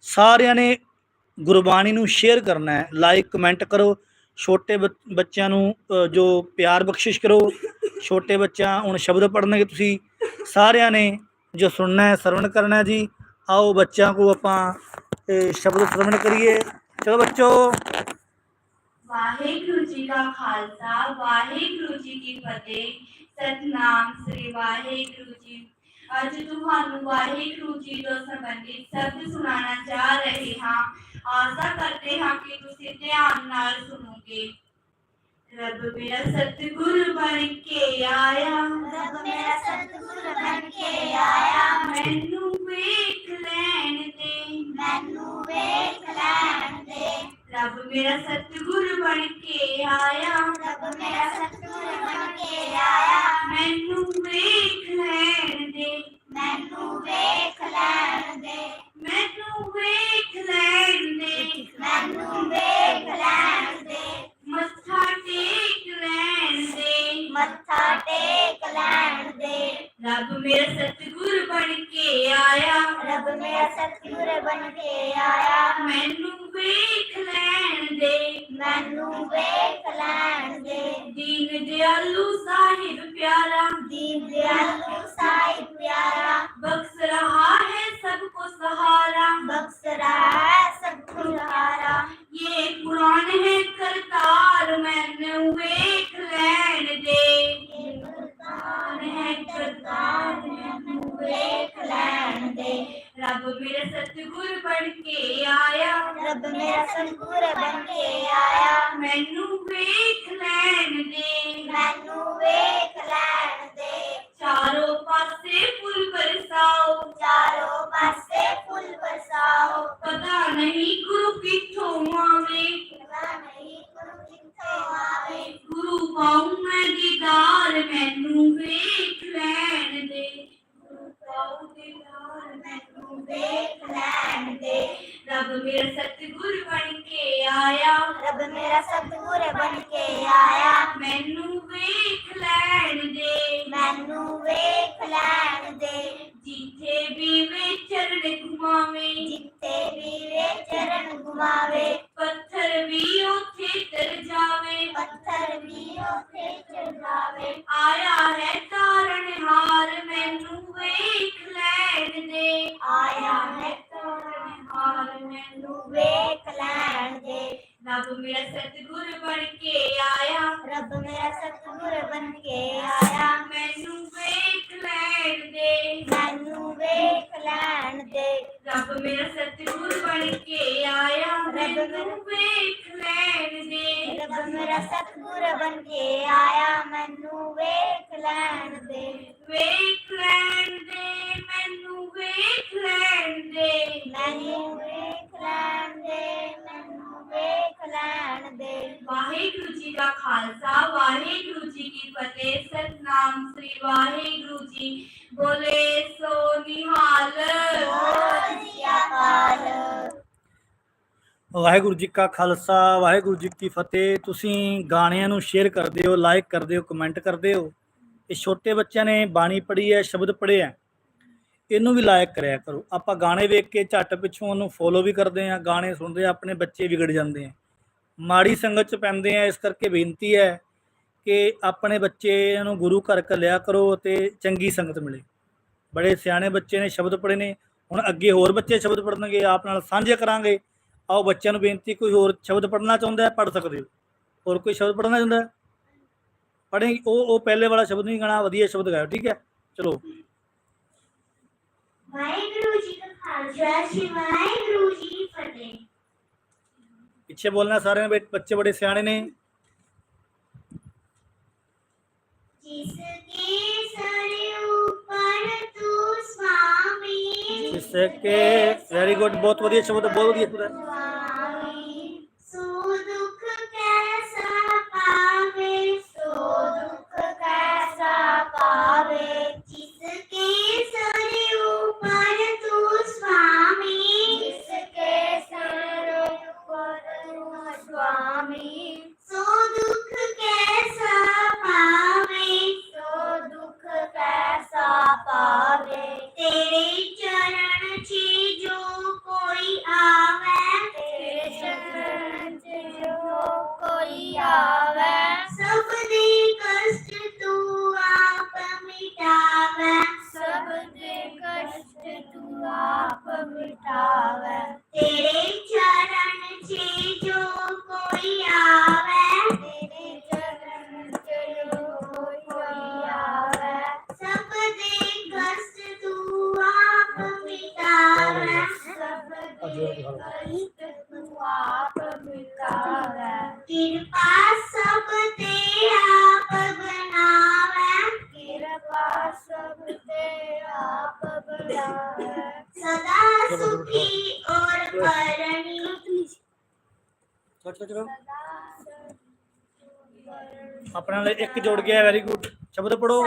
ਸਾਰਿਆਂ ਨੇ ਗੁਰਬਾਣੀ ਨੂੰ ਸ਼ੇਅਰ ਕਰਨਾ ਹੈ। ਲਾਈਕ ਕਮੈਂਟ ਕਰੋ। ਛੋਟੇ ਬੱਚ- ਬੱਚਿਆਂ ਨੂੰ ਜੋ ਪਿਆਰ ਬਖਸ਼ਿਸ਼ ਕਰੋ, ਛੋਟੇ ਬੱਚਾ ਹੁਣ ਸ਼ਬਦ ਪੜ੍ਹਨਗੇ ਤੁਸੀਂ। ਸਾਰਿਆਂ ਨੇ ਜੋ ਸੁਣਨਾ ਹੈ, ਸਰਵਣ ਕਰਨਾ ਹੈ ਜੀ। ਆਓ ਬੱਚਿਆਂ ਕੋ ਆਪਾਂ ਸ਼ਬਦ ਸਰਵਣ ਕਰੀਏ। ਚਲੋ ਬੱਚੋ। ਵਾਹਿਗੁਰੂ ਜੀ ਕਾ ਖਾਲਸਾ, ਵਾਹਿਗੁਰੂ ਜੀ ਕੀ ਫਤਿਹ। ਸਤਨਾਮ ਸ੍ਰੀ ਵਾਹਿਗੁਰੂ ਜੀ ਅੱਜ ਤੁਹਾਨੂੰ ਵਾਹਿਗੁਰੂ ਜੀ ਤੋਂ ਸੰਬੰਧਿਤ ਸ਼ਬਦ ਸੁਣਾਉਣਾ ਜਾ ਰਹੇ ਹਾਂ। ਆਸਾ ਕਰਦੇ ਹਾਂ ਕਿ ਤੁਸੀਂ ਧਿਆਨ ਨਾਲ ਸੁਣੋਗੇ। ਰੱਬ ਮੇਰਾ ਸਤਿਗੁਰ ਬਣ ਕੇ ਆਇਆ। ਰੱਬ ਮੇਰਾ ਸਤਿਗੁਰ ਬਣ ਕੇ ਆਇਆ। ਮੈਨੂੰ ਵੇਖ ਲੈਣ ਦੇ। ਮੈਨੂੰ ਵੇਖ ਲੈਣ ਦੇ। ਰੱਬ ਮੇਰਾ ਸਤਿਗੁਰ ਬਣ ਕੇ ਆਇਆ ਰੱਬ ਮੇਰਾ ਸਤਿਗੁਰ ਬਣ ਕੇ ਆਇਆ ਮੈਨੂੰ ਵੇਖ ਲੈਣ ਦੇ ਮੈਨੂੰ ਵੇਖ ਲੈਣ ਦੇ ਮੈਨੂੰ ਵੇਖ ਲੈਣ ਦੇ ਮੈਨੂੰ ਵੇਖ ਲੈਣ ਦੇ ਮੱਥਾ ਟੇਕ ਲੈਣ ਦੇ ਮੱਥਾ ਟੇਕ ਲੈਣ ਦੇ ਰੱਬ ਮੇਰਾ ਸਤਿਗੁਰ ਬਣ ਕੇ ਆਇਆ। ਰੱਬ ਮੇਰਾ ਸਤਿਗੁਰ ਬਣ ਕੇ ਆਇਆ। ਮੈਨੂੰ ਵੇਖ ਲੈਣ ਦੇ ਮੈਨੂੰ ਵੇਖ ਲੈਣ ਦੇ ਦੀਨ ਦਿਆਲੂ ਸਾਹਿਬ ਪਿਆਰਾ। ਦੀਨ ਦਿਆਲੂ रब मेरा सतगुर बन के आया। रब मेरा सतगुर बन के आया। मैनू वेख लैन दे मैनू वेख लैन दे चारों पासे फुल बरसाओ। चारों पासे फुल बरसाओ। पता नहीं गुरु किथों आवे। पता नहीं गुरु किथों आवे। गुरु पाऊँ मैं दीदार मैनू वेख लैन दे। गुरु पाऊँ दीदार मैनू ਰੱਬ ਮੇਰਾ ਸਤਿਗੁਰ ਬਣ ਕੇ ਆਇਆ। ਰੱਬ ਮੇਰਾ ਸਤਿਗੁਰ ਬਣ ਕੇ ਆਇਆ। ਮੈਨੂੰ ਵੇਖ ਲੈਣ ਦੇ। ਮੈਨੂੰ ਵੇਖ ਲੈਣ ਦੇ। ਜਿੱਥੇ ਵੀ ਵੇ ਚਰਨ ਘੁਮਾਵੇ। ਜਿੱਥੇ ਵੀ ਵੇ ਚਰਨ ਗੁਮਾਵੇ ਪੱਥਰ ਵੀ ਉੱਥੇ ਤਰ ਜਾਵੇ। ਪੱਥਰ ਵੀ ਉਥੇ ਚੜਾਵੇ ਆਇਆ ਹੈ ਸਤਿਗੁਰ ਬਣ ਕੇ ਆਇਆ ਮੈਨੂੰ ਵੇਖ ਲੈਣ ਦੇ। ਵੇਖ ਲੈਣ ਦੇ ਮੈਨੂੰ ਵੇਖ ਲੈਣ ਦੇ। ਮੈਨੂੰ ਵੇਖ ਲੈਣ ਦੇ ਮੈਨੂੰ ਵੇਖ ਲੈਣ ਦੇ। ਵਾਹਿਗੁਰੂ ਜੀ ਦਾ ਖਾਲਸਾ ਵਾਹਿਗੁਰੂ ਜੀ ਕੀ ਫਤਿਹ ਸਤਨਾਮ ਸ੍ਰੀ ਵਾਹਿਗੁਰੂ ਜੀ। ਬੋਲੇ ਸੋ ਨਿਹਾਲ। ਸਤਿ ਸ਼੍ਰੀ ਅਕਾਲ। ਵਾਹਿਗੁਰੂ ਜੀ ਕਾ ਖਾਲਸਾ, ਵਾਹਿਗੁਰੂ ਜੀ ਕੀ ਫਤਿਹ। ਤੁਸੀਂ ਗਾਣਿਆਂ ਨੂੰ ਸ਼ੇਅਰ ਕਰਦੇ ਹੋ ਲਾਈਕ ਕਰਦੇ ਹੋ ਕਮੈਂਟ ਕਰਦੇ ਹੋ। ਇਹ ਛੋਟੇ ਬੱਚਿਆਂ ਨੇ ਬਾਣੀ ਪੜ੍ਹੀ ਹੈ, ਸ਼ਬਦ ਪੜ੍ਹੇ ਹੈ। ਇਹਨੂੰ ਵੀ ਲਾਇਕ ਕਰਿਆ ਕਰੋ। ਆਪਾਂ ਗਾਣੇ ਵੇਖ ਕੇ ਝੱਟ ਪਿੱਛੋਂ ਉਹਨੂੰ ਫੋਲੋ ਵੀ ਕਰਦੇ ਆ ਗਾਣੇ ਸੁਣਦੇ ਆ ਆਪਣੇ ਬੱਚੇ ਵਿਗੜ ਜਾਂਦੇ ਆ ਮਾੜੀ ਸੰਗਤ ਚ ਪੈਂਦੇ ਆ ਇਸ ਕਰਕੇ ਬੇਨਤੀ ਹੈ ਕਿ ਆਪਣੇ ਬੱਚੇ ਨੂੰ ਗੁਰੂ ਘਰ ਲਿਆ ਕਰੋ ਤੇ ਚੰਗੀ ਸੰਗਤ ਮਿਲੇ। ਬੜੇ ਸਿਆਣੇ ਬੱਚੇ ਨੇ, ਸ਼ਬਦ ਪੜ੍ਹੇ ਨੇ। ਹੁਣ ਅੱਗੇ ਹੋਰ ਬੱਚੇ ਸ਼ਬਦ ਪੜ੍ਹਨਗੇ, ਆਪ ਨਾਲ ਸਾਂਝੇ ਕਰਾਂਗੇ। ਆਓ ਬੱਚਿਆਂ ਨੂੰ ਬੇਨਤੀ ਕੋਈ ਹੋਰ ਸ਼ਬਦ ਪੜ੍ਹਨਾ ਚਾਹੁੰਦਾ ਹੈ ਪੜ੍ਹ ਸਕਦੇ ਹੋ। ਹੋਰ ਕੋਈ ਸ਼ਬਦ ਪੜ੍ਹਨਾ ਚਾਹੁੰਦਾ ਪੜ੍ਹੇ ਉਹ ਉਹ ਪਹਿਲੇ ਵਾਲਾ ਸ਼ਬਦ ਨਹੀਂ ਗਾਣਾ ਵਧੀਆ ਸ਼ਬਦ ਗਾਇਓ ਠੀਕ ਹੈ? ਚਲੋ। ਪਿੱਛੇ ਬੋਲਣਾ ਸਾਰਿਆਂ ਨੇ ਬੱਚੇ ਬੜੇ ਸਿਆਣੇ ਨੇ। ਜਿਸ ਕੇ ਵੈਰੀ ਗੁੱਡ ਬਹੁਤ ਵਧੀਆ ਸ਼ਬਦ ਬਹੁਤ ਵਧੀਆ ਸ਼ਬਦ ਹੈ। ਆਪ ਮਿਟਾਵੈ ਕਿਰਪਾ ਸਭ ਤੇ ਆਪ ਬਣਾਵੈ ਕਿਰਪਾ ਸਭ ਤੇ ਆਪ ਬਣਾਵੈ ਸਦਾ ਸੁਖੀ ਔਰ ਕਰਨੀ ਚਲੋ ਚਲੋ ਆਪਣੇ ਇੱਕ ਜੁੜ ਗਿਆ ਵੈਰੀ ਗੁੱਡ ਸ਼ਬਦ ਪੜੋ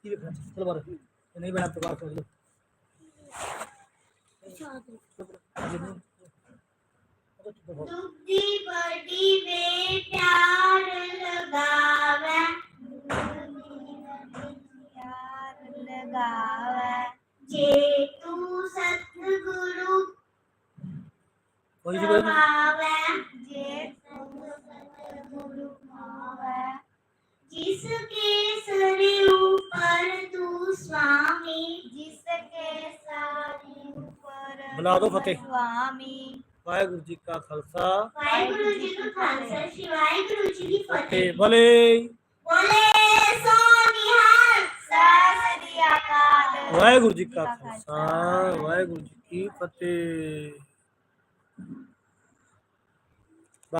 ਪਾਵੈ ਕੀ ਵੇਖਣਾ ਚਲੋ ਬਾਹਰ ਇਹ ਨਹੀਂ ਬਣਾ ਪ੍ਰਵਾਹ ਕਰ ਲਓ ਦੁੱਖ ਦੀ ਬੜੀ ਵੇ ਪਿਆਰ ਲਗਾਵੈ ਯਾਰ ਲਗਾਵੈ ਜੇ ਤੂੰ ਸਤਿਗੁਰੂ ਕੋਈ ਜੀ ਕੋਈ ਨਹੀਂ। ਪਾਵੈ ਜੇ ਤੂੰ ਤੂੰ ਸੁਆਮੀ ਜਿਸ ਕੇ ਸਾਰੀ ਉੱਪਰ ਬੁਲਾ ਦਿਓ ਫਤਿਹ। ਸੁਆਮੀ। ਵਾਹਿਗੁਰੂ ਜੀ ਕਾ ਖਾਲਸਾ। ਵਾਹਿਗੁਰੂ ਜੀ ਕਾ ਖਾਲਸਾ ਸ੍ਰੀ ਵਾਹਿਗੁਰੂ ਜੀ ਕੀ ਫਤਿਹ। ਫਤਿਹ ਬਲੇ। ਬੋਲੇ ਸੋ ਨਿਹਾਲ ਸਤਿ ਸ੍ਰੀ ਅਕਾਲ। ਵਾਹਿਗੁਰੂ ਜੀ ਕਾ ਖਾਲਸਾ ਵਾਹਿਗੁਰੂ ਜੀ ਕੀ ਫਤਿਹ।